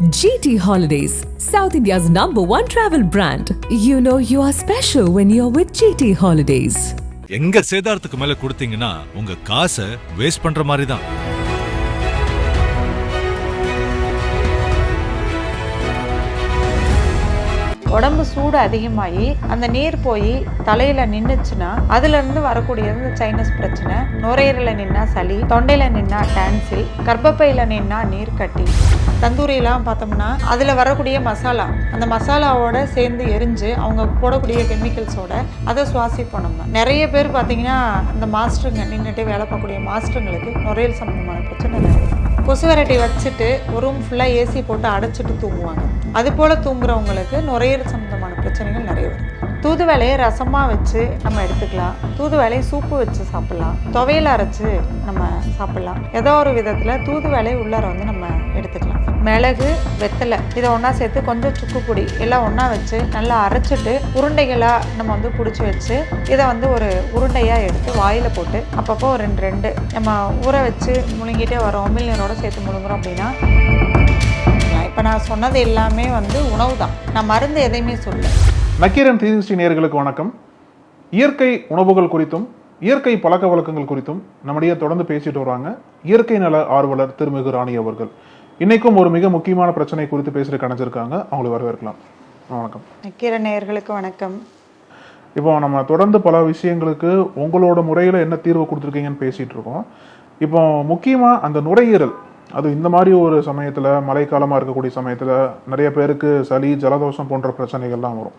GT Holidays, South India's number one travel brand. You know you are special when you're with GT Holidays. எங்க சேதாரத்துக்கு மேல கொடுத்தீங்கன்னா உங்க காசை waste பண்ற மாதிரி தான் உடம்பு சூடு அதிகமாகி அந்த நீர் போய் தலையில நின்றுச்சுன்னா அதுல இருந்து வரக்கூடியது இந்த சைனஸ் பிரச்சனை நுரையீரல நின்னா சளி தொண்டையில நின்னா டான்சில் கர்ப்பப்பையில நின்னா நீர் கட்டி தந்தூரியெல்லாம் பார்த்தோம்னா அதில் வரக்கூடிய மசாலா அந்த மசாலாவோட சேர்ந்து எரிஞ்சு அவங்க போடக்கூடிய கெமிக்கல்ஸோட அதை சுவாசிப்போம் நம்ம. நிறைய பேர் பார்த்தீங்கன்னா அந்த மாஸ்டருங்க நின்றுட்டு வேலை பார்க்கக்கூடிய மாஸ்டருங்களுக்கு நுரையல் சம்மந்தமான பிரச்சனை நிறைய கொசு வெரைட்டி வச்சுட்டு ஒரு ரூம் ஃபுல்லாக ஏசி போட்டு அடைச்சிட்டு தூங்குவாங்க. அது போல் தூங்குறவங்களுக்கு நுரையீரல் சம்மந்தமான பிரச்சனைகள் நிறைய வரும். தூதுவளையை ரசமாக வச்சு நம்ம எடுத்துக்கலாம். தூதுவளையை சூப்பு வச்சு சாப்பிட்லாம். துவையல் அரைச்சி நம்ம சாப்பிட்லாம். ஏதோ ஒரு விதத்தில் தூதுவளை உள்ளார வந்து நம்ம எடுத்துக்கலாம். மிளகு வெத்தலை இதை ஒன்றா சேர்த்து கொஞ்சம் சுக்கு பொடி எல்லாம் ஒன்றா வச்சு நல்லா அரைச்சிட்டு உருண்டைகளாக நம்ம வந்து பிடிச்சி வச்சு இதை வந்து ஒரு உருண்டையாக எடுத்து வாயில் போட்டு அப்பப்போ ஒரு ரெண்டு ரெண்டு நம்ம ஊற வச்சு முழுங்கிட்டே வரோம். உமிழ்நீரோட சேர்த்து முழுங்குறோம் அப்படின்னா இப்போ நான் சொன்னது எல்லாமே வந்து உணவு தான் நான் மருந்து எதையுமே சொல்லலை. நக்கீரன் த்ரீ சிக்ஸ்டி வணக்கம். இயற்கை உணவுகள் குறித்தும் இயற்கை பழக்க வழக்கங்கள் குறித்தும் நம்முடைய தொடர்ந்து பேசிட்டு வராங்க இயற்கை நல ஆர்வலர் திருமிகு ராணி அவர்கள். இன்னைக்கும் ஒரு மிக முக்கியமான பிரச்சனை குறித்து பேசுறதுக்கு அணைஞ்சிருக்காங்க. அவங்களை வரவேற்கலாம். வணக்கம். நக்கீர நேயர்களுக்கு வணக்கம். இப்போ நம்ம தொடர்ந்து பல விஷயங்களுக்கு உங்களோட முறையில் என்ன தீர்வு கொடுத்துருக்கீங்கன்னு பேசிட்டு இருக்கோம். இப்போ முக்கியமா அந்த நுரையீரல் அது இந்த மாதிரி ஒரு சமயத்துல மழைக்காலமா இருக்கக்கூடிய சமயத்துல நிறைய பேருக்கு சளி ஜலதோஷம் போன்ற பிரச்சனைகள்லாம் வரும்.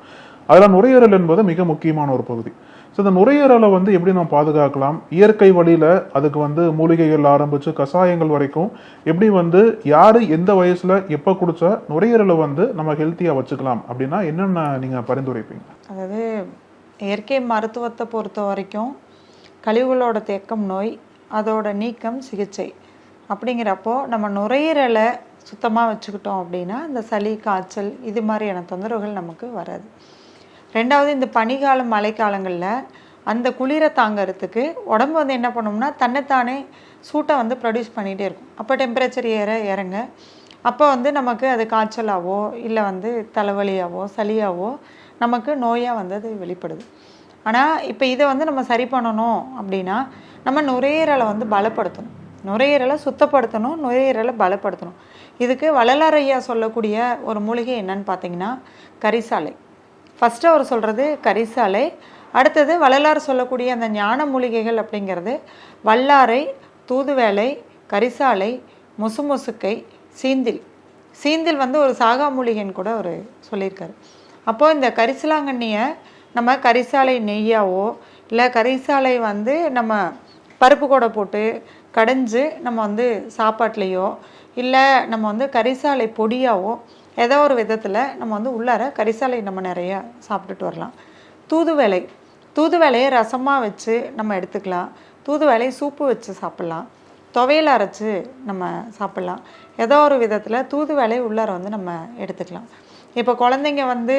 அதில் நுரையீரல் என்பது மிக முக்கியமான ஒரு பகுதி. ஸோ இந்த நுரையீரலை வந்து எப்படி நம்ம பாதுகாக்கலாம்? இயற்கை வழியில் அதுக்கு வந்து மூலிகைகள் ஆரம்பித்து கஷாயங்கள் வரைக்கும் எப்படி வந்து யார் எந்த வயசில் எப்போ குடிச்சா நுரையீரலை வந்து நம்ம ஹெல்த்தியாக வச்சுக்கலாம்? அப்படின்னா என்னென்ன நீங்கள் பரிந்துரைப்பீங்க அதாவது இயற்கை மருத்துவத்தை பொறுத்த வரைக்கும் கழிவுகளோட தேக்கம் நோய் அதோட நீக்கம் சிகிச்சை. அப்படிங்கிறப்போ நம்ம நுரையீரலை சுத்தமாக வச்சுக்கிட்டோம் அப்படின்னா இந்த சளி காய்ச்சல் இது மாதிரியான தொந்தரவுகள் நமக்கு வராது. ரெண்டாவது இந்த பனிக்காலம் மழைக்காலங்களில் அந்த குளிரை தாங்கிறதுக்கு உடம்பு வந்து என்ன பண்ணோம்னா தன்னைத்தானே சூட்டை வந்து ப்ரொடியூஸ் பண்ணிகிட்டே இருக்கும். அப்போ டெம்பரேச்சர் ஏற இறங்க. அப்போ வந்து நமக்கு அது காய்ச்சலாவோ இல்லை வந்து தலைவலியாவோ சளியாவோ நமக்கு நோயாக வந்து அது வெளிப்படுது. ஆனால் இப்போ இதை வந்து நம்ம சரி பண்ணணும் அப்படின்னா நம்ம நுரையீரலை வந்து பலப்படுத்தணும். நுரையீரலை சுத்தப்படுத்தணும் நுரையீரலை பலப்படுத்தணும். இதுக்கு வள்ளலாரையா சொல்லக்கூடிய ஒரு மூலிகை என்னன்னு பார்த்தீங்கன்னா கரிசாலை. ஃபஸ்ட்டு அவர் சொல்கிறது கரிசாலை அடுத்தது வள்ளலார் சொல்லக்கூடிய அந்த ஞான மூலிகைகள் அப்படிங்கிறது வல்லாரை தூதுவேலை கரிசாலை முசுமுசுக்கை சீந்தில். சீந்தில் வந்து ஒரு சாகா மூலிகைன்னு கூட அவர் சொல்லியிருக்காரு. அப்போது இந்த கரிசலாங்கண்ணியை நம்ம கரிசாலை நெய்யாவோ இல்லை கரிசாலை வந்து நம்ம பருப்பு கூட போட்டு கடைஞ்சு நம்ம வந்து சாப்பாட்லேயோ இல்லை நம்ம வந்து கரிசாலை பொடியாவோ ஏதோ ஒரு விதத்தில் நம்ம வந்து உள்ளார கரிசாலை நம்ம நிறையா சாப்பிட்டுட்டு வரலாம். தூதுவளை தூதுவளையை ரசமாக வச்சு நம்ம எடுத்துக்கலாம். தூதுவளையை சூப்பு வச்சு சாப்பிட்லாம். துவையல் அரைச்சி நம்ம சாப்பிட்லாம். ஏதோ ஒரு விதத்தில் தூதுவளை உள்ளார வந்து நம்ம எடுத்துக்கலாம். இப்போ குழந்தைங்க வந்து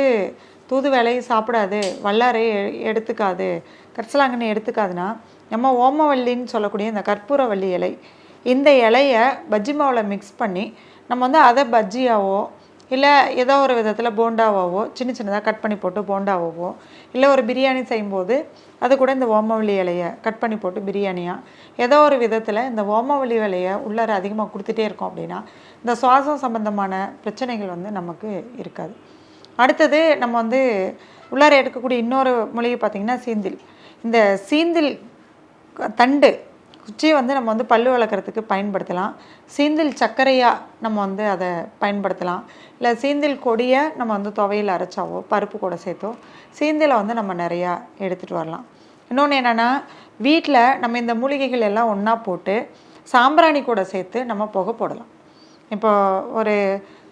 தூதுவளை சாப்பிடாது வல்லாரை எ- எடுத்துக்காது கரிசலாங்கண்ணி எடுத்துக்காதுன்னா நம்ம ஓமவல்லின்னு சொல்லக்கூடிய இந்த கற்பூரவள்ளி இலை இந்த இலையை பஜ்ஜி மாவில் மிக்ஸ் பண்ணி நம்ம வந்து அதை பஜ்ஜியாவோ இல்லை ஏதோ ஒரு விதத்தில் போண்டாவாவோ சின்ன சின்னதாக கட் பண்ணி போட்டு போண்டாவாவோ இல்லை ஒரு பிரியாணி செய்யும்போது அது கூட இந்த ஓமவல்லி இலையை கட் பண்ணி போட்டு பிரியாணியாக ஏதோ ஒரு விதத்தில் இந்த ஓமவல்லி இலையை உள்ளார அதிகமாக கொடுத்துட்டே இருக்கோம் அப்படின்னா இந்த சுவாசம் சம்பந்தமான பிரச்சனைகள் வந்து நமக்கு இருக்காது. அடுத்தது நம்ம வந்து உள்ளார எடுக்கக்கூடிய இன்னொரு மொழியை பார்த்திங்கன்னா சீந்தில். இந்த சீந்தில் தண்டு குச்சியை வந்து நம்ம வந்து பல் வளர்க்குறதுக்கு பயன்படுத்தலாம். சீந்தில் சர்க்கரையாக நம்ம வந்து அதை பயன்படுத்தலாம். இல்லை சீந்தில் கொடியை நம்ம வந்து துவையில் அரைச்சாவோ பருப்பு கூட சேர்த்தோ சீந்திலை வந்து நம்ம நிறையா எடுத்துகிட்டு வரலாம். இன்னொன்று என்னென்னா வீட்டில் நம்ம இந்த மூலிகைகள் எல்லாம் ஒன்றா போட்டு சாம்பிராணி கூட சேர்த்து நம்ம புகை போடலாம். இப்போ ஒரு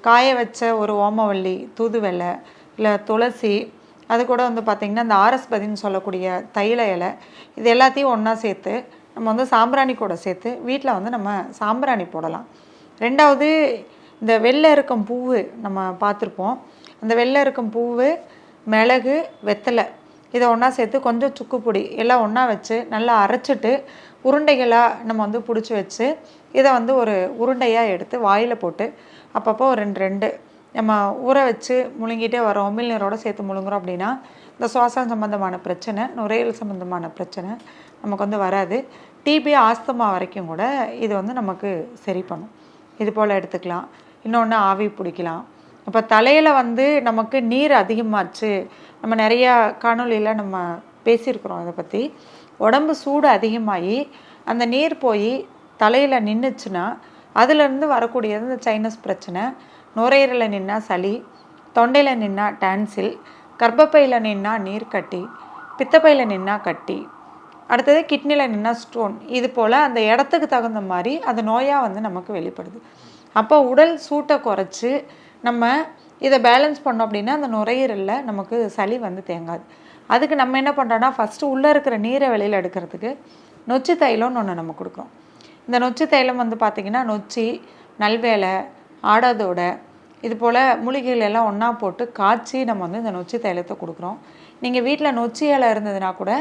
காய வச்ச ஒரு ஓமவல்லி தூதுவெலை இல்லை துளசி அது கூட வந்து பார்த்திங்கன்னா இந்த ஆரஸ்பதின்னு சொல்லக்கூடிய தைல இலை இது எல்லாத்தையும் ஒன்றா சேர்த்து நம்ம வந்து சாம்பிராணி கூட சேர்த்து வீட்டில் வந்து நம்ம சாம்பிராணி போடலாம். ரெண்டாவது இந்த வெள்ளை இருக்கும் பூவு நம்ம பார்த்துருப்போம். அந்த வெள்ளை இருக்கும் பூவு மிளகு வெத்தலை இதை ஒன்றா சேர்த்து கொஞ்சம் சுக்குப்பொடி எல்லாம் ஒன்றா வச்சு நல்லா அரைச்சிட்டு உருண்டைகளாக நம்ம வந்து பிடிச்சி வச்சு இதை வந்து ஒரு உருண்டையாக எடுத்து வாயில் போட்டு அப்பப்போ ஒரு ரெண்டு ரெண்டு நம்ம ஊற வச்சு முழுங்கிட்டே வரோம். உமிழ்நீரோட சேர்த்து முழுங்குறோம் அப்படின்னா இந்த சுவாசம் சம்மந்தமான பிரச்சனை நுரையீரல் சம்மந்தமான பிரச்சனை நமக்கு வந்து வராது. டிபி ஆஸ்தமா வரைக்கும் கூட இது வந்து நமக்கு சரி பண்ணும். இது போல் எடுத்துக்கலாம். இன்னொன்று ஆவி பிடிக்கலாம். இப்போ தலையில் வந்து நமக்கு நீர் அதிகமாச்சு. நம்ம நிறையா காணொலியில் நம்ம பேசியிருக்கிறோம் இதை பற்றி உடம்பு சூடு அதிகமாகி அந்த நீர் போய் தலையில் நின்றுச்சுன்னா அதுலேருந்து வரக்கூடியது இந்த சைனஸ் பிரச்சனை. நுரையீரலில் நின்னா சளி தொண்டையில் நின்னா டான்சில் கர்ப்பப்பையில் நின்னா நீர் கட்டி பித்தப்பையில் நின்னா கட்டி அடுத்தது கிட்னியில் நின்னா ஸ்டோன் இது போல் அந்த இடத்துக்கு தகுந்த மாதிரி அது நோயாக வந்து நமக்கு வெளிப்படுது. அப்போ உடல் சூட்டை குறைச்சி நம்ம இதை பேலன்ஸ் பண்ணோம் அப்படின்னா அந்த நுரையீரலில் நமக்கு சளி வந்து தேங்காது. அதுக்கு நம்ம என்ன பண்ணுறோன்னா ஃபஸ்ட்டு உள்ளே இருக்கிற நீரை வெளியில் எடுக்கிறதுக்கு நொச்சி தைலம்னு ஒன்று நம்ம கொடுக்குறோம். இந்த நொச்சி தைலம் வந்து பார்த்திங்கன்னா நொச்சி நல்வேலை ஆடாதோடை இது போல் மூலிகைகள் எல்லாம் ஒன்றா போட்டு காய்ச்சி நம்ம வந்து இந்த நொச்சி தைலத்தை கொடுக்குறோம். நீங்கள் வீட்டில் நொச்சி இலை இருந்ததுன்னா கூட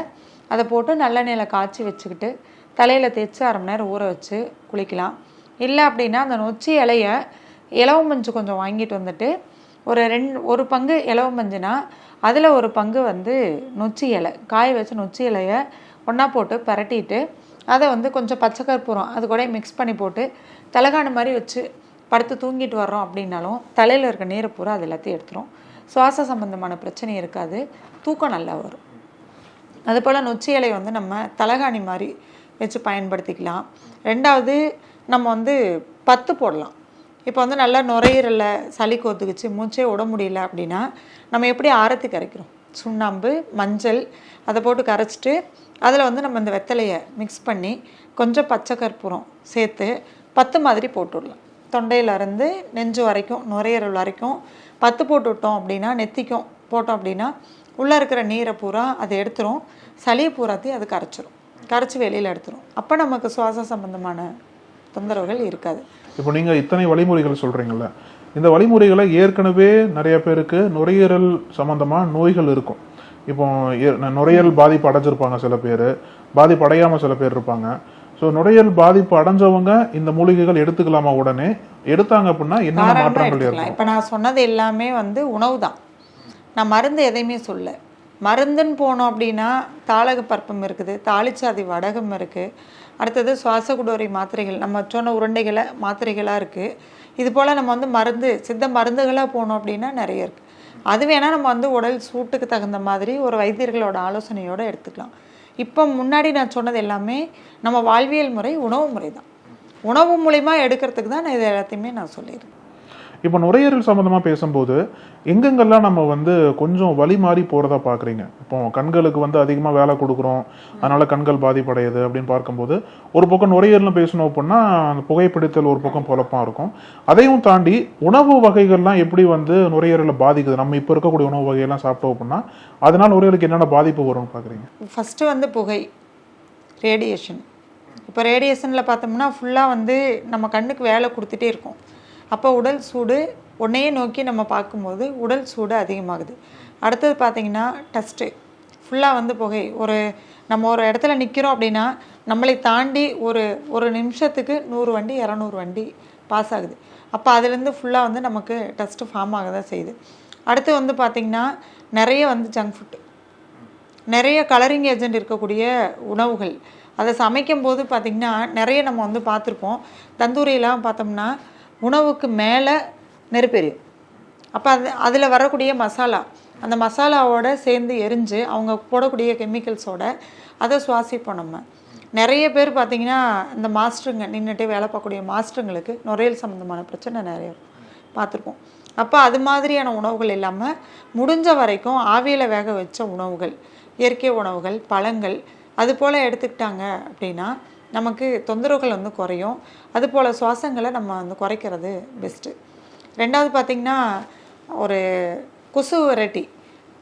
அதை போட்டு நல்லெண்ணெயில் காய்ச்சி வச்சுக்கிட்டு தலையில் தேய்ச்சி அரை மணி நேரம் ஊற வச்சு குளிக்கலாம். இல்லை அப்படின்னா அந்த நொச்சி இலைய இலவு மஞ்சு கொஞ்சம் வாங்கிட்டு வந்துட்டு ஒரு ரெண்டு ஒரு பங்கு இலவு மஞ்சுனா அதில் ஒரு பங்கு வந்து நொச்சி இலை காய வச்சு நொச்சி இலையை ஒன்றா போட்டு பரட்டிட்டு அதை வந்து கொஞ்சம் பச்சை கற்பூரம் அது கூட மிக்ஸ் பண்ணி போட்டு தலைகாணு மாதிரி வச்சு படுத்து தூங்கிட்டு வர்றோம் அப்படின்னாலும் தலையில் இருக்க நீரை பூரா அது எல்லாத்தையும் எடுத்துரும். சுவாச சம்பந்தமான பிரச்சனை இருக்காது. தூக்கம் நல்லா வரும். அதுபோல் நொச்சி இலை வந்து நம்ம தலகாணி மாதிரி வச்சு பயன்படுத்திக்கலாம். ரெண்டாவது நம்ம வந்து பத்து போடலாம். இப்போ வந்து நல்லா நுரையீரலில் சளி கோத்துக்குச்சு மூச்சே விட முடியல அப்படின்னா நம்ம எப்படி ஆரத்தி கரைக்கிறோம்? சுண்ணாம்பு மஞ்சள் அதை போட்டு கரைச்சிட்டு அதில் வந்து நம்ம இந்த வெத்தலையை மிக்ஸ் பண்ணி கொஞ்சம் பச்சை கற்பூரம் சேர்த்து பத்து மாதிரி போட்டுடலாம். தொண்டையிலேருந்து நெஞ்சு வரைக்கும் நுரையீரல் வரைக்கும் பத்து போட்டு விட்டோம் அப்படின்னா நெத்திக்கும் போட்டோம் அப்படின்னா உள்ளே இருக்கிற நீரை பூரா அதை எடுத்துரும். சளியை பூராத்தையும் அது கரைச்சிரும். கரைச்சி வெளியில் எடுத்துரும். அப்போ நமக்கு சுவாச சம்பந்தமான தொந்தரவுகள் இருக்காது. இப்போ நீங்கள் இத்தனை வழிமுறைகள் சொல்கிறீங்கள இந்த வழிமுறைகளை ஏற்கனவே நிறைய பேருக்கு நுரையீரல் சம்பந்தமா நோய்கள் இருக்கும். இப்போ நுரையீரல் பாதிப்பு அடைஞ்சிருப்பாங்க சில பேர். பாதிப்பு அடையாமல் சில பேர் இருப்பாங்க. ஸோ நுரையீரல் பாதிப்பு அடைஞ்சவங்க இந்த மூலிகைகள் எடுத்துக்கலாமா உடனே? எடுத்தாங்க அப்படின்னா தாராளமாக மாற்றங்கள் ஏற்படும்? இப்போ நான் சொன்னது எல்லாமே வந்து உணவு தான் நான் மருந்து எதையுமே சொல்ல மருந்துன்னு போனோம் அப்படின்னா தாளக பற்பம் இருக்குது தாளிச்சாதி வடகம் இருக்குது அடுத்தது சுவாச குடோரி மாத்திரைகள் நம்ம சொன்ன உருண்டைகளை மாத்திரைகளாக இருக்குது இது போல் நம்ம வந்து மருந்து சித்த மருந்துகளாக போனோம் அப்படின்னா நிறைய இருக்குது அது வேணால் நம்ம வந்து உடல் சூட்டுக்கு தகுந்த மாதிரி ஒரு வைத்தியர்களோட ஆலோசனையோடு எடுத்துக்கலாம். இப்போ முன்னாடி நான் சொன்னது எல்லாமே நம்ம வாழ்வியல் முறை உணவு முறை தான். உணவு மூலிமா எடுக்கிறதுக்கு தான் நான் இது எல்லாத்தையுமே நான் சொல்லியிருக்கேன். இப்போ நுரையீரல் சம்மந்தமாக பேசும்போது எங்கெங்கெல்லாம் நம்ம வந்து கொஞ்சம் வழி மாறி போகிறதா பார்க்குறீங்க? இப்போ கண்களுக்கு வந்து அதிகமாக வேலை கொடுக்குறோம் அதனால் கண்கள் பாதிப்படையுது அப்படின்னு பார்க்கும்போது ஒரு பக்கம் நுரையீரல்னு பேசணும் அப்படின்னா அந்த புகைப்பிடித்தல் ஒரு பக்கம் பொழப்பா இருக்கும். அதையும் தாண்டி உணவு வகைகள்லாம் எப்படி வந்து நுரையீரலை பாதிக்குது? நம்ம இப்போ இருக்கக்கூடிய உணவு வகையெல்லாம் சாப்பிட்டோம் அப்படின்னா அதனால் நுரையீரலுக்கு என்னென்ன பாதிப்பு வரும்னு பார்க்குறீங்க? ஃபஸ்ட்டு வந்து புகை ரேடியேஷன் இப்போ ரேடியேஷனில் பார்த்தோம்னா ஃபுல்லாக வந்து நம்ம கண்ணுக்கு வேலை கொடுத்துட்டே இருக்கோம். அப்போ உடல் சூடு உன்னையே நோக்கி நம்ம பார்க்கும்போது உடல் சூடு அதிகமாகுது. அடுத்தது பார்த்திங்கன்னா டஸ்ட்டு. ஃபுல்லாக வந்து புகை. ஒரு நம்ம ஒரு இடத்துல நிற்கிறோம் அப்படின்னா நம்மளை தாண்டி ஒரு ஒரு நிமிஷத்துக்கு நூறு வண்டி இரநூறு வண்டி பாஸ் ஆகுது. அப்போ அதுலேருந்து ஃபுல்லாக வந்து நமக்கு டஸ்ட்டு ஃபார்ம் ஆக தான் செய்யுது. அடுத்து வந்து பார்த்திங்கன்னா நிறைய வந்து ஜங்க் ஃபுட்டு நிறைய கலரிங் ஏஜென்ட் இருக்கக்கூடிய உணவுகள். அதை சமைக்கும்போது பார்த்திங்கன்னா நிறைய நம்ம வந்து பார்த்துருப்போம். தந்தூரியெலாம் பார்த்தோம்னா உணவுக்கு மேலே நெருப்பெரியும். அப்போ அது அதில் வரக்கூடிய மசாலா அந்த மசாலாவோட சேர்ந்து எரிஞ்சு அவங்க போடக்கூடிய கெமிக்கல்ஸோட அதை சுவாசிப்போம் நம்ம. நிறைய பேர் பார்த்திங்கன்னா இந்த மாஸ்டருங்க நின்றுட்டு வேலை பார்க்கக்கூடிய மாஸ்டருங்களுக்கு நுரையல் சம்மந்தமான பிரச்சனை நிறைய பார்த்துருப்போம். அப்போ அது மாதிரியான உணவுகள் இல்லாமல் முடிஞ்ச வரைக்கும் ஆவியில் வேக வச்ச உணவுகள் இயற்கை உணவுகள் பழங்கள் அது போல் எடுத்துக்கிட்டாங்க அப்படின்னா நமக்கு தொந்தரவுகள் வந்து குறையும். அதுபோல் சுவாசங்களை நம்ம வந்து குறைக்கிறது பெஸ்ட்டு ரெண்டாவது பார்த்திங்கன்னா ஒரு கொசு வெரைட்டி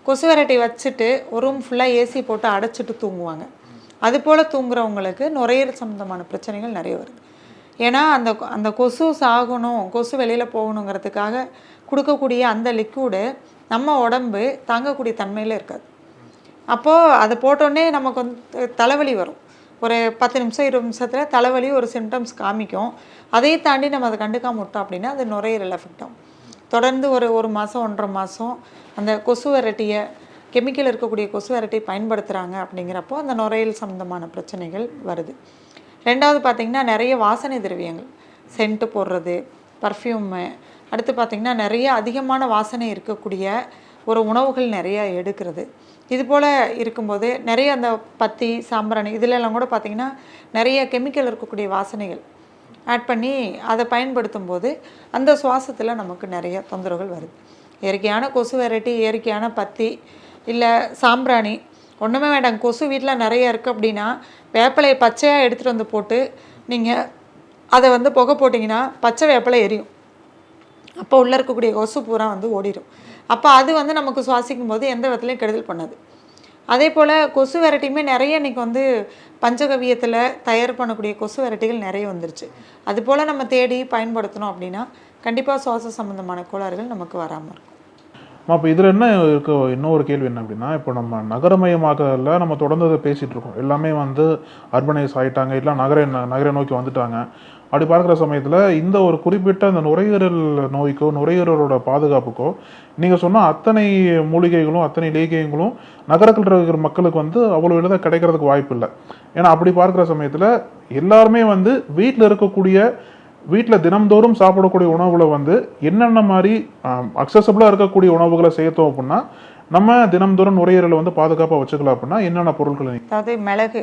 கொசு வெரைட்டி வச்சுட்டு ஒரு ரூம் ஃபுல்லாக ஏசி போட்டு அடைச்சிட்டு தூங்குவாங்க. அது போல் தூங்குறவங்களுக்கு நுரையீரல் சம்மந்தமான பிரச்சனைகள் நிறைய வருது. ஏன்னா அந்த அந்த கொசு சாகணும் கொசு வெளியில் போகணுங்கிறதுக்காக கொடுக்கக்கூடிய அந்த லிக்விடு நம்ம உடம்பு தாங்கக்கூடிய தன்மையில் இருக்காது. அப்போது அதை போட்டோன்னே நமக்கு வந்து தலைவலி வரும். ஒரு பத்து நிமிஷம் இருபது நிமிஷத்தில் தலைவலி ஒரு சிம்டம்ஸ் காமிக்கும். அதையும் தாண்டி நம்ம அதை கண்டுக்காம விட்டோம் அப்படின்னா அது நுரையீரல் எஃபெக்ட் ஆகும். தொடர்ந்து ஒரு ஒரு மாதம் ஒன்றரை மாதம் அந்த கொசு வெரைட்டியை கெமிக்கல் இருக்கக்கூடிய கொசு வெரைட்டி பயன்படுத்துகிறாங்க அப்படிங்கிறப்போ அந்த நுரையீரல் சம்மந்தமான பிரச்சனைகள் வருது. ரெண்டாவது பார்த்திங்கன்னா நிறைய வாசனை திரவியங்கள். சென்ட்டு போடுறது பர்ஃப்யூமு அடுத்து பார்த்திங்கன்னா நிறைய அதிகமான வாசனை இருக்கக்கூடிய ஒரு உணவுகள் நிறைய எடுக்கிறது. இது போல் இருக்கும்போது நிறைய அந்த பத்தி சாம்பிராணி இதிலெல்லாம் கூட பார்த்திங்கன்னா நிறைய கெமிக்கல் இருக்கக்கூடிய வாசனைகள் ஆட் பண்ணி அதை பயன்படுத்தும் போது அந்த சுவாசத்தில் நமக்கு நிறைய தொந்தரவுகள் வருது. இயற்கையான கொசு வெரைட்டி இயற்கையான பத்தி இல்லை சாம்பிராணி ஒன்றுமே வேண்டாம். கொசு வீட்டில் நிறைய இருக்குது அப்படின்னா வேப்பிலையை பச்சையாக எடுத்துகிட்டு வந்து போட்டு நீங்கள் அதை வந்து புகை போட்டிங்கன்னா பச்சை வேப்பிலை எரியும். அப்போ உள்ளே இருக்கக்கூடிய கொசு பூரா வந்து ஓடிடும் அப்போ அது வந்து நமக்கு சுவாசிக்கும் போது எந்த விதத்துலையும் கெடுதல் பண்ணாது. அதே போல் கொசு வெரைட்டியுமே நிறைய இன்றைக்கி வந்து பஞ்சகவியத்தில் தயார் பண்ணக்கூடிய கொசு வெரைட்டிகள் நிறைய வந்துருச்சு. அது போல் நம்ம தேடி பயன்படுத்தணும் அப்படின்னா கண்டிப்பாக சுவாச சம்மந்தமான கோளாறுகள் நமக்கு வராமல் இருக்கும். அப்போ இதில் என்ன இருக்க? இன்னொரு கேள்வி என்ன அப்படின்னா இப்போ நம்ம நகரமயமாக்கல நம்ம தொடர்ந்து அதை பேசிகிட்டு இருக்கோம். எல்லாமே வந்து அர்பனைஸ் ஆகிட்டாங்க இல்லை நகர நகரை நோக்கி வந்துட்டாங்க. அப்படி பார்க்குற சமயத்தில் இந்த ஒரு குறிப்பிட்ட அந்த நுரையீரல் நோய்க்கோ நுரையீரலோட பாதுகாப்புக்கோ நீங்கள் சொன்ன அத்தனை மூலிகைகளும் அத்தனை லேகியங்களும் நகரத்தில் இருக்கிற மக்களுக்கு வந்து அவ்வளோ எளிதாக கிடைக்கிறதுக்கு வாய்ப்பு இல்லை. ஏன்னா அப்படி பார்க்குற சமயத்தில் எல்லாருமே வந்து வீட்டில் இருக்கக்கூடிய வீட்டில் தினம்தோறும் சாப்பிடக்கூடிய உணவுல வந்து என்னென்ன மாதிரி அக்சசபிளாக இருக்கக்கூடிய உணவுகளை சேர்த்தோம் அப்படின்னா நம்ம தினம்தோறும் நுரையீரலை வந்து பாதுகாப்பாக வச்சுக்கலாம் அப்படின்னா என்னென்ன பொருட்கள் அதாவது மிளகு.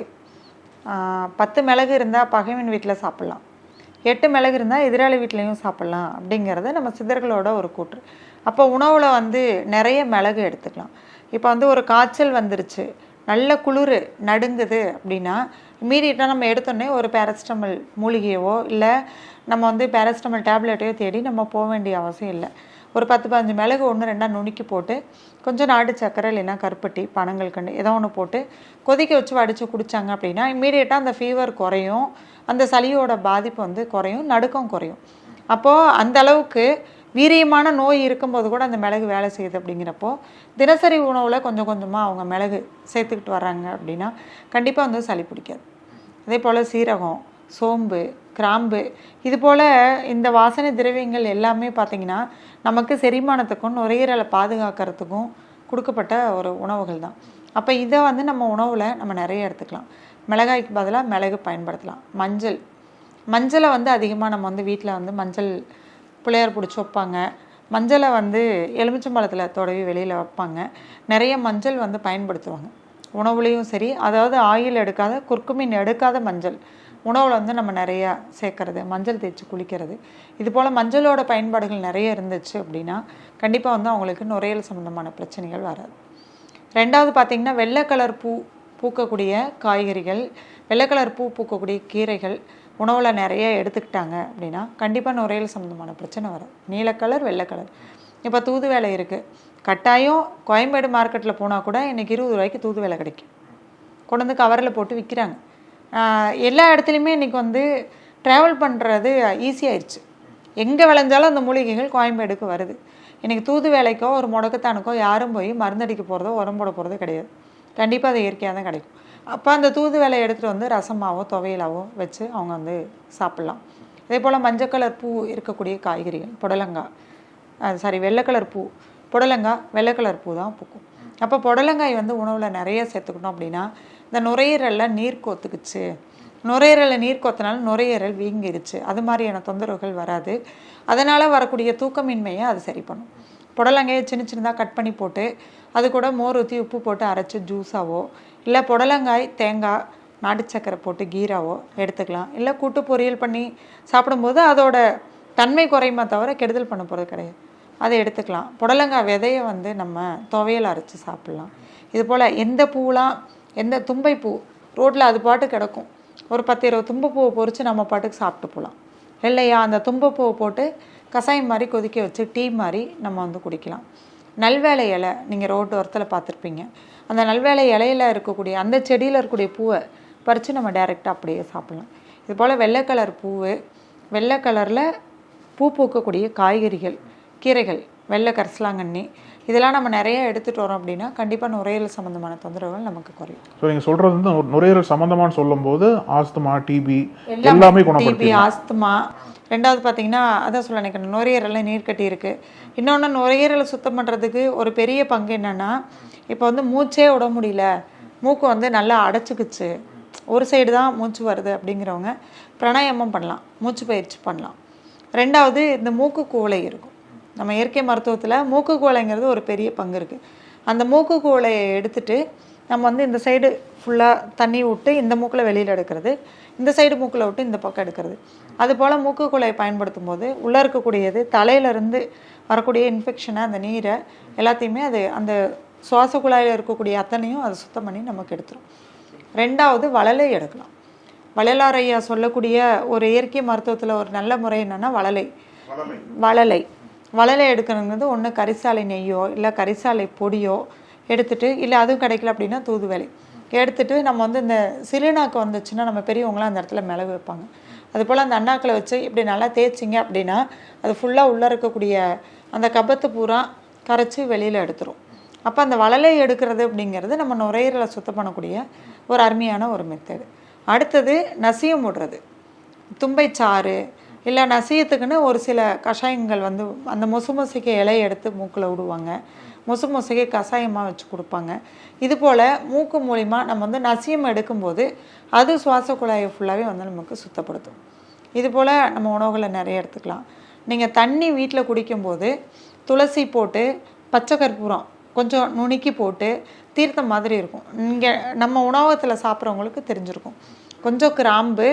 பத்து மிளகு இருந்தால் பகைவன் வீட்டில் சாப்பிட்லாம். எட்டு மிளகு இருந்தால் எதிராளி வீட்லேயும் சாப்பிட்லாம் அப்படிங்கிறது நம்ம சித்தர்களோட ஒரு கூற்று. அப்போ உணவில் வந்து நிறைய மிளகு எடுத்துக்கலாம். இப்போ வந்து ஒரு காய்ச்சல் வந்துருச்சு நல்ல குளிர் நடுங்குது அப்படின்னா இம்மீடியட்டாக நம்ம எடுத்தோடனே ஒரு பேரஸ்டமல் மூலிகையவோ இல்லை நம்ம வந்து பேரஸ்டமல் டேப்லெட்டையோ தேடி நம்ம போக வேண்டிய அவசியம் இல்லை. ஒரு பத்து பதினஞ்சு மிளகு ஒன்று ரெண்டாக நுணுக்கி போட்டு கொஞ்சம் நாட்டு சக்கரை இல்லைன்னா கருப்பட்டி பனங்கள் கண்டு ஏதோ ஒன்று போட்டு கொதிக்க வச்சு வடித்து குடித்தாங்க அப்படின்னா இம்மீடியட்டாக அந்த ஃபீவர் குறையும். அந்த சளியோட பாதிப்பு வந்து குறையும் நடுக்கம் குறையும். அப்போது அந்த அளவுக்கு வீரியமான நோய் இருக்கும்போது கூட அந்த மிளகு வேலை செய்யுது அப்படிங்கிறப்போ தினசரி உணவில் கொஞ்சம் கொஞ்சமாக அவங்க மிளகு சேர்த்துக்கிட்டு வர்றாங்க அப்படின்னா கண்டிப்பாக வந்து சளி பிடிக்காது. அதே போல் சீரகம் சோம்பு கிராம்பு. இது போல் இந்த வாசனை திரவியங்கள் எல்லாமே பார்த்திங்கன்னா நமக்கு செரிமானத்துக்கும் நுரையீரலை பாதுகாக்கிறதுக்கும் கொடுக்கப்பட்ட ஒரு உணவுகள் தான். அப்போ இதை வந்து நம்ம உணவில் நம்ம நிறைய எடுத்துக்கலாம். மிளகாய்க்கு பதிலாக மிளகு பயன்படுத்தலாம். மஞ்சள். மஞ்சளை வந்து அதிகமாக நம்ம வந்து வீட்டில் வந்து மஞ்சள் பிள்ளையார் பிடிச்சி வைப்பாங்க. மஞ்சளை வந்து எலுமிச்சம்பழத்தில் தொடவி வெளியில் வைப்பாங்க. நிறைய மஞ்சள் வந்து பயன்படுத்துவாங்க. உணவுலேயும் சரி அதாவது ஆயில் எடுக்காத குர்க்குமின் எடுக்காத மஞ்சள். உணவில் வந்து நம்ம நிறையா சேர்க்கறது மஞ்சள் தேய்ச்சி குளிக்கிறது. இது போல் மஞ்சளோட பயன்பாடுகள் நிறைய இருந்துச்சு அப்படின்னா கண்டிப்பாக வந்து அவங்களுக்கு நுரையல் சம்மந்தமான பிரச்சனைகள் வராது. ரெண்டாவது பார்த்திங்கன்னா வெள்ளை கலர் பூ பூக்கக்கூடிய காய்கறிகள் வெள்ளை கலர் பூ பூக்கக்கூடிய கீரைகள் உணவில் நிறைய எடுத்துக்கிட்டாங்க அப்படின்னா கண்டிப்பாக நுரையல் சம்மந்தமான பிரச்சனை வரும். நீல கலர் வெள்ளை கலர். இப்போ தூதுவளை இருக்குது கட்டாயம் கோயம்பேடு மார்க்கெட்டில் போனால் கூட இன்றைக்கி இருபது ரூபாய்க்கு தூது வேலை கிடைக்கும். கொண்டு வந்து கவரில் போட்டு விற்கிறாங்க எல்லா இடத்துலையுமே இன்றைக்கி வந்து ட்ராவல் பண்ணுறது ஈஸியாகிடுச்சு எங்கே விளைஞ்சாலும் அந்த மூலிகைகள் கோயம்பேடுக்கு வருது. இன்றைக்கி தூது வேலைக்கோ ஒரு முடக்கத்தானுக்கோ யாரும் போய் மருந்தடிக்க போகிறதோ உரம் போட போகிறதோ கிடையாது. கண்டிப்பாக அது இயற்கையாக தான் கிடைக்கும். அப்போ அந்த தூது வேலையை எடுத்துகிட்டு வந்து ரசமாவோ துவையலாவோ வச்சு அவங்க வந்து சாப்பிட்லாம். அதே போல் மஞ்சள் கலர் பூ இருக்கக்கூடிய காய்கறிகள் புடலங்காய். சாரி வெள்ளை கலர் பூ. புடலங்காய் வெள்ளை கலர் பூ தான் பூக்கும். அப்போ புடலங்காய் வந்து உணவில் நிறைய சேர்த்துக்கணும் அப்படின்னா இந்த நுரையீரலில் நீர் கோத்துக்குச்சு. நுரையீரலில் நீர் கோத்தனால நுரையீரல் வீங்கிருச்சு. அது மாதிரியான தொந்தரவுகள் வராது. அதனால் வரக்கூடிய தூக்கமின்மையை அது சரி பண்ணும். புடலங்காயை சின்ன சின்னதாக கட் பண்ணி போட்டு அது கூட மோர் ஊற்றி உப்பு போட்டு அரைச்சி ஜூஸாவோ இல்லை புடலங்காய் தேங்காய் நாட்டு சக்கரை போட்டு கீராவோ எடுத்துக்கலாம். இல்லை கூட்டு பொரியல் பண்ணி சாப்பிடும்போது அதோட தன்மை குறையுமே தவிர கெடுதல் பண்ண போகிறது கிடையாது. அதை எடுத்துக்கலாம். புடலங்காய் விதையை வந்து நம்ம துவையல் அரைச்சி சாப்பிட்லாம். இது போல் எந்த பூவெலாம் எந்த தும்பை பூ ரோட்டில் அது பாட்டு கிடக்கும். ஒரு பத்து இருபது தும்பப்பூவை பொறிச்சு நம்ம பாட்டுக்கு சாப்பிட்டு போகலாம் இல்லையா அந்த தும்பப்பூவை போட்டு கசாயம் மாதிரி கொதிக்க வச்சு டீ மாதிரி நம்ம வந்து குடிக்கலாம். நல்வேலை இலை நீங்கள் ரோட்டு ஓரத்தில் பார்த்துருப்பீங்க. அந்த நல்வேலை இலையில இருக்கக்கூடிய அந்த செடியில் இருக்கக்கூடிய பூவை பறித்து நம்ம டைரெக்டாக அப்படியே சாப்பிட்லாம். இது போல் வெள்ளை கலர் பூவு வெள்ளை கலரில் பூ பூக்கக்கூடிய காய்கறிகள் கீரைகள் வெள்ளை கரிசலாங்கண்ணி இதெல்லாம் நம்ம நிறைய எடுத்துகிட்டு வரோம் அப்படின்னா கண்டிப்பாக நுரையீரல் சம்மந்தமான தொந்தரவுகள் நமக்கு குறையும். ஸோ நீங்கள் சொல்கிறது வந்து நுரையீரல் சம்மந்தமானு சொல்லும்போது ஆஸ்துமா டிபி எல்லாமே டிபி ஆஸ்துமா. ரெண்டாவது பார்த்தீங்கன்னா அதான் சொல்ல எனக்கு நுரையீரலில் நீர் கட்டி இருக்கு. இன்னொன்று நுரையீரலை சுத்தம் பண்ணுறதுக்கு ஒரு பெரிய பங்கு என்னன்னா இப்போ வந்து மூச்சே விட முடியல. மூக்கு வந்து நல்லா அடைச்சிக்குச்சு. ஒரு சைடு தான் மூச்சு வருது அப்படிங்கிறவங்க பிராணாயாமம் பண்ணலாம் மூச்சு பயிற்சி பண்ணலாம். ரெண்டாவது இந்த மூக்கு குவளை இருக்கும். நம்ம இயற்கை மருத்துவத்தில் மூக்கு குவளைங்கிறது ஒரு பெரிய பங்கு இருக்குது அந்த மூக்கு குவளையை எடுத்துட்டு நம்ம வந்து இந்த சைடு ஃபுல்லாக தண்ணி விட்டு இந்த மூக்கில் வெளியில் எடுக்கிறது இந்த சைடு மூக்கில் விட்டு இந்த பக்கம் எடுக்கிறது. அதுபோல் மூக்கு குவளையை பயன்படுத்தும் போது உள்ளே இருக்கக்கூடியது தலையிலேருந்து வரக்கூடிய இன்ஃபெக்ஷனை அந்த நீரை எல்லாத்தையுமே அது அந்த சுவாச குழாயில் இருக்கக்கூடிய அத்தனையும் அதை சுத்தம் பண்ணி நமக்கு எடுத்துரும். ரெண்டாவது வளலை எடுக்கலாம். வள்ளலார் ஐயா சொல்லக்கூடிய ஒரு இயற்கை மருத்துவத்தில் ஒரு நல்ல முறை என்னன்னா வளலை. வளலை. வளலை எடுக்கணுங்கிறது ஒன்று கரிசாலை நெய்யோ இல்லை கரிசாலை பொடியோ எடுத்துகிட்டு இல்லை அதுவும் கிடைக்கல அப்படின்னா தூதுவலை எடுத்துகிட்டு நம்ம வந்து இந்த சிறுநாக்கு வந்துச்சுன்னா நம்ம பெரியவங்களாம் அந்த இடத்துல மிளகு வைப்பாங்க. அதுபோல் அந்த அண்ணாக்களை வச்சு இப்படி நல்லா தேய்ச்சிங்க அப்படின்னா அது ஃபுல்லாக உள்ளே இருக்கக்கூடிய அந்த கபத்து பூரா கரைச்சி வெளியில் எடுத்துரும். அப்போ அந்த வளலை எடுக்கிறது அப்படிங்கிறது நம்ம நுரையீரலை சுத்தம் பண்ணக்கூடிய ஒரு அருமையான ஒரு மெத்தடு அடுத்தது நசியம் விடுறது. தும்பைச்சாறு இல்லை நசியத்துக்குன்னு ஒரு சில கஷாயங்கள் வந்து அந்த மொசு மொசிக்கை இலையை எடுத்து மூக்கில் விடுவாங்க. மொசு மொசிக்கை கஷாயமாக வச்சு கொடுப்பாங்க. இது போல் மூக்கு மூலிமா நம்ம வந்து நசியம் எடுக்கும்போது அது சுவாச குழாயை ஃபுல்லாகவே வந்து நமக்கு சுத்தப்படுத்தும். இது போல் நம்ம உணவுகளை நிறைய எடுத்துக்கலாம். நீங்கள் தண்ணி வீட்டில் குடிக்கும்போது துளசி போட்டு பச்சை கற்பூரம் கொஞ்சம் நுணுக்கி போட்டு தீர்த்தம் மாதிரி இருக்கும். இங்கே நம்ம உணவகத்தில் சாப்பிட்றவங்களுக்கு தெரிஞ்சிருக்கும். கொஞ்சம் கிராம்பு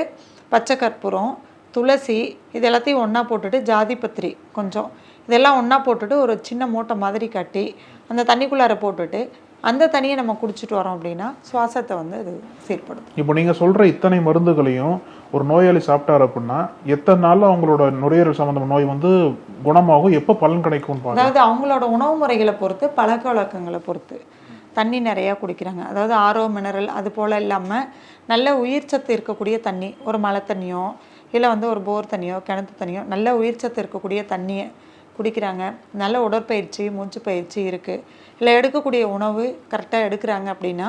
பச்சை கற்பூரம் துளசி இது எல்லாத்தையும் ஒன்றா போட்டுட்டு ஜாதிபத்திரி கொஞ்சம். இதெல்லாம் ஒன்றா போட்டுட்டு ஒரு சின்ன மூட்டை மாதிரி கட்டி அந்த தண்ணிக்குள்ளார போட்டுட்டு அந்த தண்ணியை நம்ம குடிச்சிட்டு வரோம் அப்படின்னா சுவாசத்தை வந்து அது சீர்படுத்தும். இப்போ நீங்கள் சொல்கிற இத்தனை மருந்துகளையும் ஒரு நோயாளி சாப்பிட்டாரு அப்படின்னா எத்தனை நாளில் அவங்களோட நுரையீரல் சம்மந்தமான நோய் வந்து குணமாகும்? எப்போ பலன் பார்க்கலாம் அதாவது அவங்களோட உணவு முறைகளை பொறுத்து பழக்க வழக்கங்களை பொறுத்து. தண்ணி நிறையா குடிக்கிறாங்க. அதாவது ஆரோ மினரல் அது போல் இல்லாமல் நல்ல உயிர் சத்து இருக்கக்கூடிய தண்ணி ஒரு மழை தண்ணியோ இல்லை வந்து ஒரு போர் தண்ணியோ கிணத்து தண்ணியோ நல்ல உயிர் சத்து இருக்கக்கூடிய தண்ணியை குடிக்கிறாங்க. நல்ல உடற்பயிற்சி மூச்சு பயிற்சி இருக்குது இல்லை எடுக்கக்கூடிய உணவு கரெக்டாக எடுக்கிறாங்க அப்படின்னா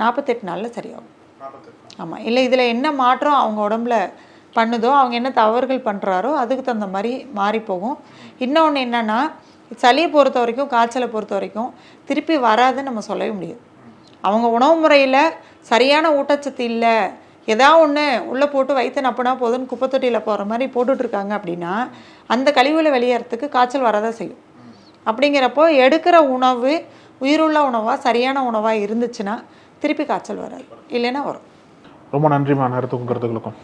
நாற்பத்தெட்டு நாளில் சரியாகும். ஆமாம் இல்லை இதில் என்ன மாற்றம் அவங்க உடம்புல பண்ணுதோ அவங்க என்ன தவறுகள் பண்ணுறாரோ அதுக்கு தகுந்த மாதிரி மாறி போகும். இன்னொன்று என்னென்னா சளியை பொறுத்த வரைக்கும் காய்ச்சலை பொறுத்த வரைக்கும் திருப்பி வராதுன்னு நம்ம சொல்லவே முடியாது. அவங்க உணவு முறையில் சரியான ஊட்டச்சத்து இல்லை ஏதா ஒன்று உள்ளே போட்டு வயிற்று நப்பினா போதுன்னு குப்பை தொட்டியில் போகிற மாதிரி போட்டுட்ருக்காங்க அப்படின்னா அந்த கழிவுகளை வெளியேறதுக்கு காய்ச்சல் வரதான் செய்யும். அப்படிங்கிறப்போ எடுக்கிற உணவு உயிருள்ள உணவாக சரியான உணவாக இருந்துச்சுன்னா திருப்பி காய்ச்சல் வராது. இல்லைன்னா வரும். ரொம்ப நன்றிம்மா நேரத்துக்கும் கருத்துக்களுக்கும்.